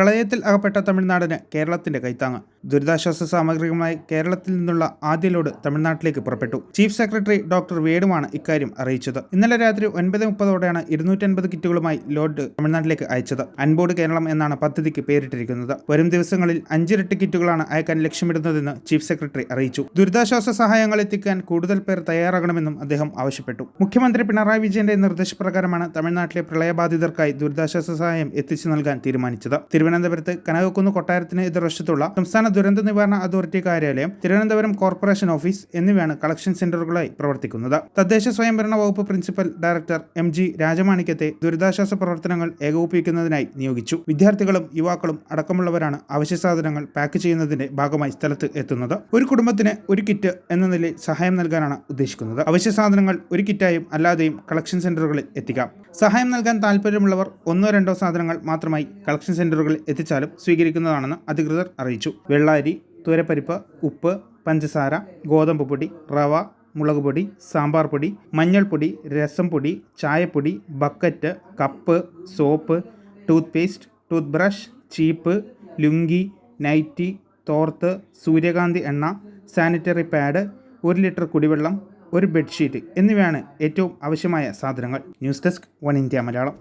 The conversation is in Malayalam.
പ്രളയത്തിൽ അകപ്പെട്ട തമിഴ്നാടിന് കേരളത്തിന്റെ കൈത്താങ്ങ്. ദുരിതാശ്വാസ സാമഗ്രികളുമായി കേരളത്തിൽ നിന്നുള്ള ആദ്യ ലോഡ് തമിഴ്നാട്ടിലേക്ക് പുറപ്പെട്ടു. ചീഫ് സെക്രട്ടറി ഡോക്ടർ വേടുമാണ് ഇക്കാര്യം അറിയിച്ചത്. ഇന്നലെ രാത്രി ഒൻപത് മുപ്പതോടെയാണ് ഇരുന്നൂറ്റൻപത് കിറ്റുകളുമായി ലോഡ് തമിഴ്നാട്ടിലേക്ക് അയച്ചത്. അൻബോർഡ് കേരളം എന്നാണ് പദ്ധതിക്ക് പേരിട്ടിരിക്കുന്നത്. വരും ദിവസങ്ങളിൽ അഞ്ചിരട്ടി കിറ്റുകളാണ് അയക്കാൻ ലക്ഷ്യമിടുന്നതെന്ന് ചീഫ് സെക്രട്ടറി അറിയിച്ചു. ദുരിതാശ്വാസ സഹായങ്ങൾ എത്തിക്കാൻ കൂടുതൽ പേർ തയ്യാറാകണമെന്നും അദ്ദേഹം ആവശ്യപ്പെട്ടു. മുഖ്യമന്ത്രി പിണറായി വിജയന്റെ നിർദ്ദേശപ്രകാരമാണ് തമിഴ്നാട്ടിലെ പ്രളയബാധിതർക്കായി ദുരിതാശ്വാസ സഹായം എത്തിച്ചു നൽകാൻ തീരുമാനിച്ചത്. തിരുവനന്തപുരത്ത് കനകക്കുന്ന് കൊട്ടാരത്തിന് എതിർവശത്തുള്ള സംസ്ഥാന ദുരന്ത നിവാരണ അതോറിറ്റി കാര്യാലയം തിരുവനന്തപുരം കോർപ്പറേഷൻ ഓഫീസ് എന്നിവയാണ് കളക്ഷൻ സെന്ററുകളായി പ്രവർത്തിക്കുന്നത്. തദ്ദേശ സ്വയംഭരണ വകുപ്പ് പ്രിൻസിപ്പൽ ഡയറക്ടർ എം ജി രാജമാണിക്യത്തെ ദുരിതാശ്വാസ പ്രവർത്തനങ്ങൾ ഏകോപിപ്പിക്കുന്നതിനായി നിയോഗിച്ചു. വിദ്യാർത്ഥികളും യുവാക്കളും അടക്കമുള്ളവരാണ് അവശ്യ സാധനങ്ങൾ പാക്ക് ചെയ്യുന്നതിന്റെ ഭാഗമായി സ്ഥലത്ത് എത്തുന്നത്. ഒരു കുടുംബത്തിന് ഒരു കിറ്റ് എന്ന നിലയിൽ സഹായം നൽകാനാണ് ഉദ്ദേശിക്കുന്നത്. അവശ്യ സാധനങ്ങൾ ഒരു കിറ്റായും അല്ലാതെയും കളക്ഷൻ സെന്ററുകളിൽ എത്തിക്കാം. സഹായം നൽകാൻ താല്പര്യമുള്ളവർ ഒന്നോ രണ്ടോ സാധനങ്ങൾ മാത്രമായി കളക്ഷൻ സെന്ററുകളിൽ എത്തിച്ചാലും സ്വീകരിക്കുന്നതാണെന്ന് അധികൃതർ അറിയിച്ചു. വെള്ളാരി തുരപ്പരിപ്പ് ഉപ്പ് പഞ്ചസാര ഗോതമ്പ് പൊടി റവ മുളക് പൊടി സാമ്പാർ പൊടി മഞ്ഞൾപ്പൊടി രസം പൊടി ചായപ്പൊടി bucket cup soap toothpaste toothbrush ചീപ്പ് ലുങ്കി നൈറ്റി തോർത്ത് സൂര്യകാന്തി എണ്ണ സാനിറ്ററി പാഡ് ഒരു ലിറ്റർ കുടിവെള്ളം ഒരു ബെഡ്ഷീറ്റ് എന്നിവയാണ് ഏറ്റവും ആവശ്യമായ സാധനങ്ങൾ. News desk one India Malayalam.